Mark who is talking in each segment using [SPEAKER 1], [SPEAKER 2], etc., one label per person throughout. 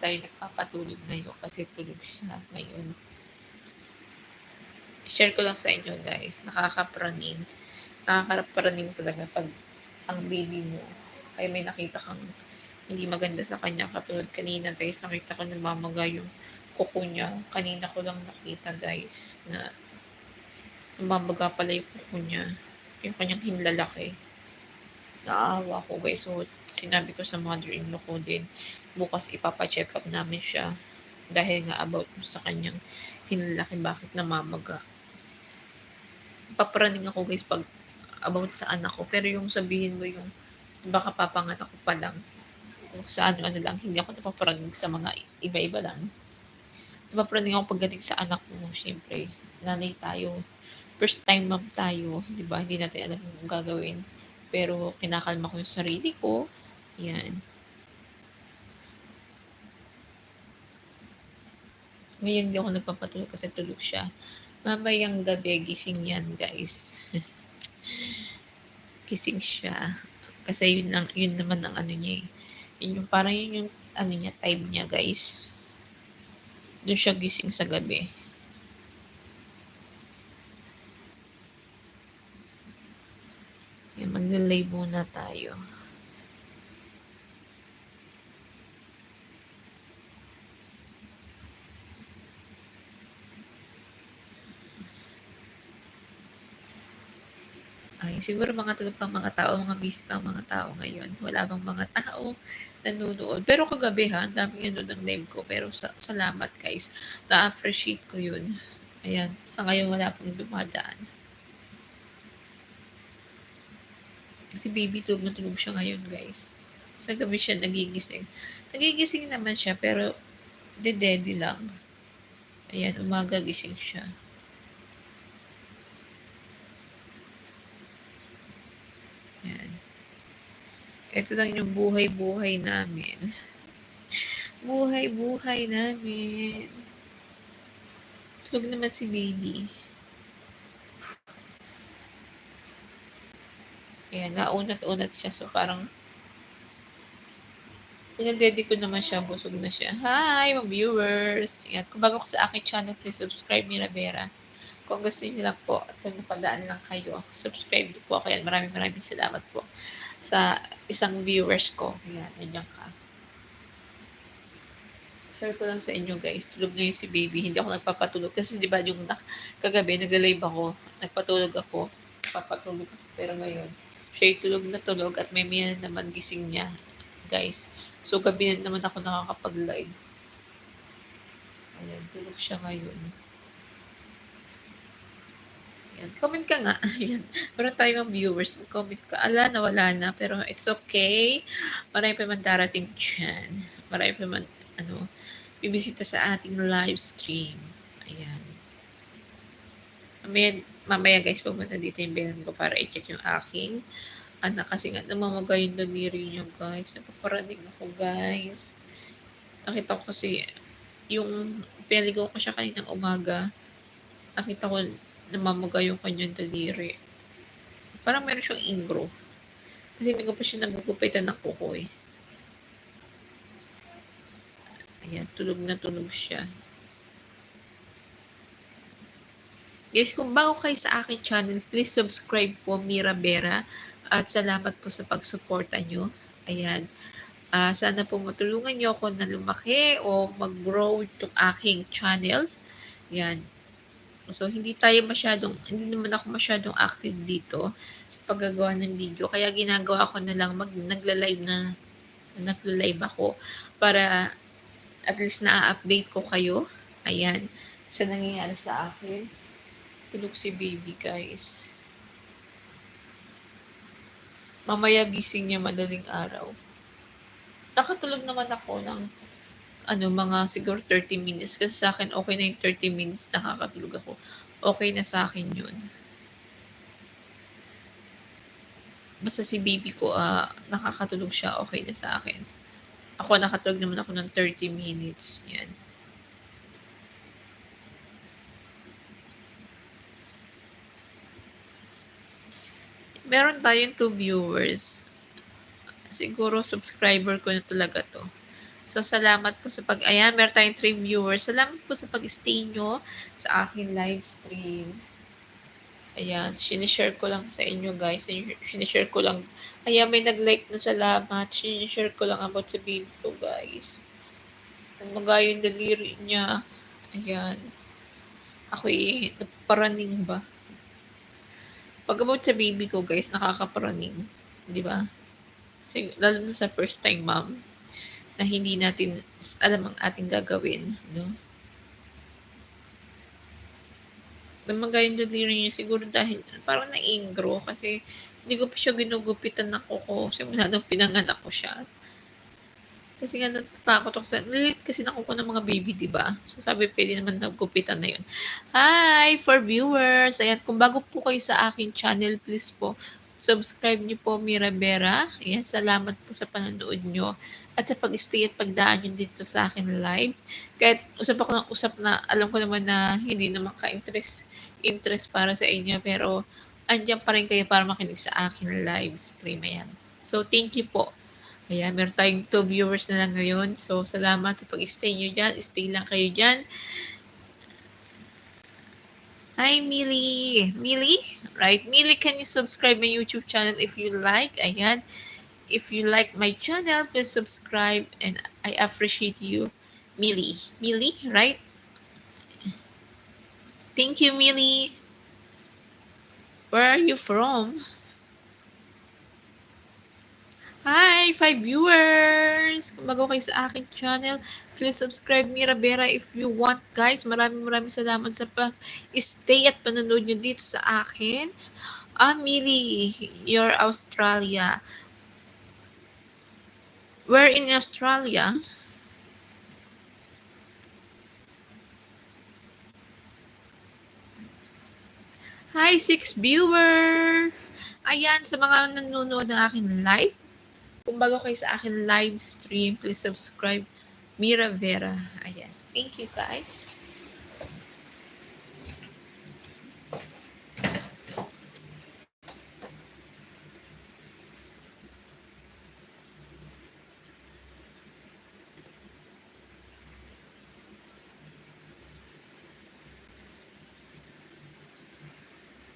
[SPEAKER 1] tayo nagpapatulog ngayon kasi tulog siya ngayon. Share ko lang sa inyo guys, nakakapraning. Nakakapraning talaga pag ang baby mo ay may nakita kang hindi maganda sa kanya. Katulad kanina guys, nakita ko namamaga yung kuko niya. Kanina ko lang nakita guys na namamaga pala yung kuko niya. Yung kanyang hinlalaki. Naawa ko guys. So, sinabi ko sa mother-in-law ko din, bukas ipapacheck up namin siya dahil nga about sa kanyang hinlalaki bakit namamaga. Paparaning ako guys pag about sa anak ko. Pero yung sabihin mo yung baka papangat ako pa lang. Kung sa ano-ano lang, hindi ako napaparaning sa mga iba-iba lang. Napaparaning ako pagdating sa anak mo, syempre. Nanay tayo. First time mom tayo, di ba? Hindi natin alam yung gagawin. Pero kinakalma ko yung sarili ko. Yan. Ngayon hindi ako nagpapatulog kasi tulog siya. Mamayang gabi, gising yan, guys. gising siya. Kasi yun, lang, yun naman ang ano niya eh. Yun yung, parang yun yung ano niya, time niya, guys. Doon siya gising sa gabi. Yan, maglalay muna tayo. Ay, siguro mga tulog pang mga tao, mga busy pang mga tao ngayon. Wala bang mga tao nanonood. Pero kagabi ha, ang daming ano ng live ko. Pero sa, salamat guys. Na-appreciate ko yun. Ayan, sa ngayon wala pang dumadaan. Si baby tulog na tulog siya ngayon guys. Sa gabi siya nagigising. Nagigising naman siya pero dedede lang. Ayan, umaga gising siya. Yan. Ito lang yung buhay-buhay namin. Buhay-buhay namin. Tulog naman si baby. Ayan, naunat-unat siya. So, parang pinadedi ko naman siya. Busog na siya. Hi, mga viewers! Ayan, kung bago ko sa aking channel, please subscribe, Mira Vera. Kung gusto niyo lang po at kung napadaan lang kayo, subscribe po ako yan. Maraming maraming salamat po sa isang viewers ko. Ayan, nandiyan ka. Share ko lang sa inyo guys. Tulog ngayon si baby. Hindi ako nagpapatulog. Kasi di ba yung kagabi nag-live ako. Nagpatulog ako. Papatulog ako. Pero ngayon, siya tulog na tulog at may miyan naman gising niya. Guys. So gabi na naman ako nakakapag-live. Ayan, tulog siya ngayon. Yan. Comment ka nga. Yan. Meron tayong viewers. Comment ka. Ala, nawala na. Pero it's okay. Marami pa man darating dyan. Marami pa man, ano, bibisita sa ating live stream. Ayan. Mamaya, mamaya guys, pumunta dito yung bilan ko para i-check yung aking anak. Kasi nga, namamaga yung daliri niya, guys. Napaparating ako, guys. Nakita ko kasi, yung pinaligaw ko siya kaninang umaga, nakita ko namamaga yung kanyang daliri. Parang meron siyang ingrow. Kasi hindi ko pa siya nagugupitan ng kuko eh. Ayan, tulog na tulog siya. Guys, kung bago kayo sa akin channel, please subscribe po Mira Vera at salamat po sa pagsuporta nyo. Ayan. Uh, sana po matulungan nyo ako na lumaki o mag-grow itong aking channel. Yan. So, hindi tayo masyadong, hindi naman ako masyadong active dito sa paggagawa ng video. Kaya ginagawa ko na lang, mag, nagla-live na, nagla-live ako para at least na-update ko kayo. Ayan, sa nangyayari sa akin. Tulog si baby, guys. Mamaya gising niya madaling araw. Nakatulog naman ako ng ano, mga siguro 30 minutes. Kasi sa akin, okay na yung 30 minutes nakakatulog ako. Okay na sa akin yun. Basta si baby ko, uh, nakakatulog siya, okay na sa akin. Ako, nakatulog naman ako ng 30 minutes. Yan. Meron tayong two viewers. Siguro subscriber ko na talaga to. So, salamat po sa pag... Ayan, meron tayong 3 viewers. Salamat po sa pag-stay nyo sa aking live stream. Ayan, sinishare ko lang sa inyo guys. Sinishare ko lang. Ayan, may nag-like na salamat. Sinishare ko lang about sa baby ko guys. Umaga yung daliri niya. Ayan. Ako eh, nagpaparaning ba? Pag about sa baby ko guys, nakakaparaning. Di ba? Kasi, lalo na sa first time mom na hindi natin alam ang ating gagawin, no? Lumaga yung daliri niya siguro dahil parang na-ingro kasi hindi ko pa siya ginugupitan ng kuko simula nung pinanganak ko siya. Kasi nga natatakot ako sa, nilit kasi nakuko ng mga baby, di ba? So sabi, pwede naman naggupitan na yun. Hi, for viewers! Ayan, kung bago po kayo sa akin channel, please po, subscribe niyo po Mira Vera. Ayan, salamat po sa panonood niyo at sa pag-stay at pagdaan nyo dito sa akin live. Kahit usap ako ng usap na alam ko naman na hindi naman ka-interest interest para sa inyo pero andyan pa rin kayo para makinig sa akin live stream. Ayan. So, thank you po. Ayan, meron tayong 2 viewers na lang ngayon. So, salamat sa pag-stay nyo dyan. Stay lang kayo dyan. Hi, Millie. Millie? Right. Millie, can you subscribe my YouTube channel if you like? Ayan. If you like my channel, please subscribe and I appreciate you. Millie. Millie, right? Thank you, Millie. Where are you from? Hi, five viewers! Kung kayo sa aking channel, please subscribe Mira Vera if you want, guys. Maraming maraming salamat sa pag-stay at panonood nyo dito sa akin. Millie, you're Australia. Where in Australia? Hi, six viewer! Ayan, sa mga nanonood ng akin live, kung bago kayo sa akin live stream, please subscribe Mira Vera. Ayan. Thank you, guys.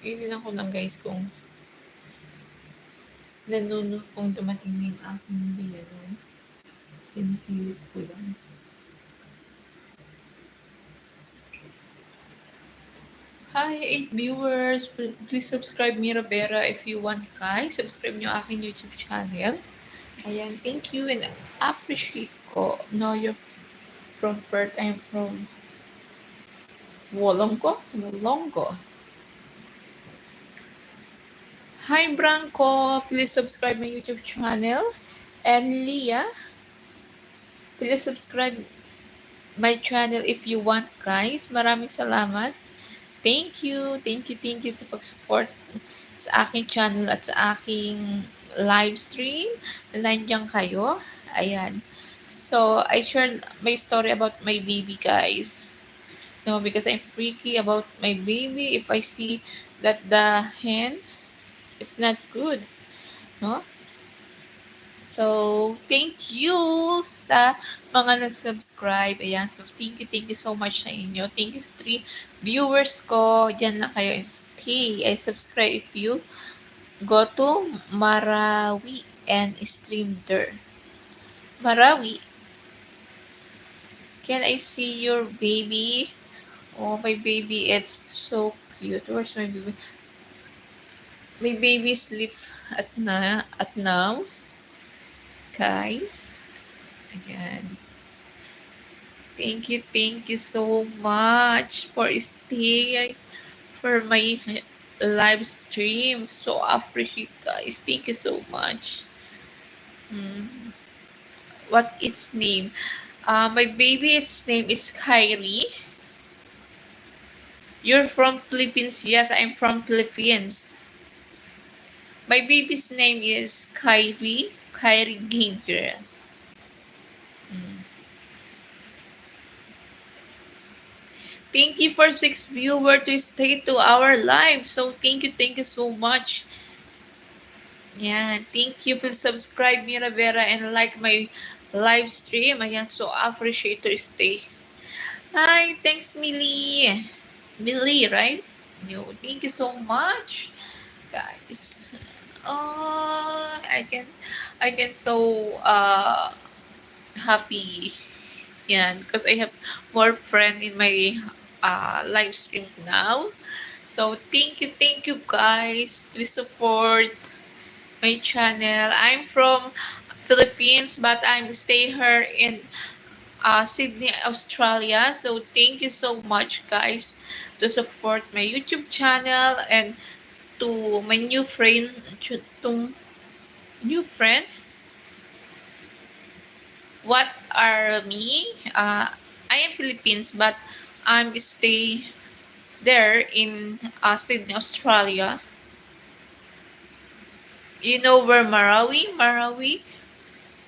[SPEAKER 1] Yun lang ko lang guys kung nanuno kung dumating na yung aking biyano. Sinisilip ko lang. Hi, 8 viewers! Please subscribe Mira Vera if you want, guys. Subscribe nyo aking YouTube channel. Ayan, thank you and appreciate ko. No, you're from Perth. I'm from Wolongo? Wolongo. Hi Branko, please subscribe my YouTube channel. And Leah, please subscribe my channel if you want guys. Maraming salamat. Thank you, thank you, thank you sa pag-support sa aking channel at sa aking live stream. Nandiyan kayo. Ayan. So, I shared my story about my baby guys. No, because I'm freaky about my baby. If I see that the hen it's not good. No? So, thank you sa mga nag-subscribe. Ayan. So, thank you, thank you so much sa inyo. Thank you sa three viewers ko. Diyan lang kayo and stay. I subscribe if you go to Marawi and stream there. Marawi. Can I see your baby? Oh, my baby, it's so cute. Where's my baby? May baby sleep at na at now. Guys. Ayan. Thank you, thank you so much for staying for my live stream. So appreciate guys. Thank you so much. Hmm. What its name? Uh, my baby, its name is Kyrie. You're from Philippines? Yes, I'm from Philippines. My baby's name is Kyrie. Kyrie Gabriel. Mm. Thank you for six viewer to stay to our live. So thank you, thank you so much. Yeah, thank you for subscribe me Rivera and like my live stream. Ayan, so appreciate to stay. Hi, thanks Millie. Millie, right? No, thank you so much, guys. Oh, I can, I can so uh happy. Yan, because I have more friend in my uh live stream now. So thank you, thank you guys. Please support my channel. I'm from Philippines, but I'm stay here in uh, Sydney, Australia. So thank you so much, guys, to support my YouTube channel and to my new friend, to, new friend. What are me? Uh, I am Philippines, but I'm stay there in uh, Sydney, Australia. You know where Marawi? Marawi?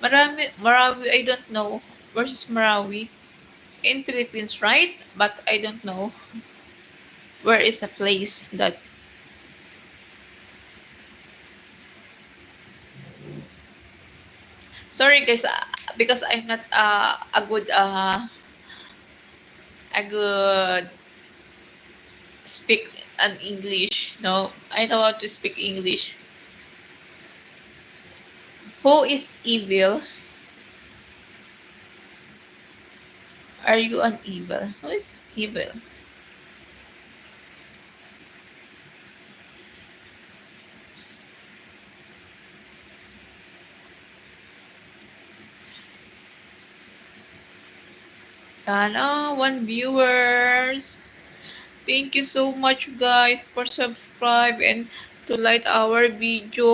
[SPEAKER 1] Marami, Marawi, I don't know. Where's Marawi? In Philippines, right? But I don't know. Where is a place that Sorry guys, uh, because I'm not uh, a good uh, a good speak an English. No, I know how to speak English. Who is evil? Are you an evil? Who is evil? Yan, oh, one viewers. Thank you so much guys for subscribe and to like our video.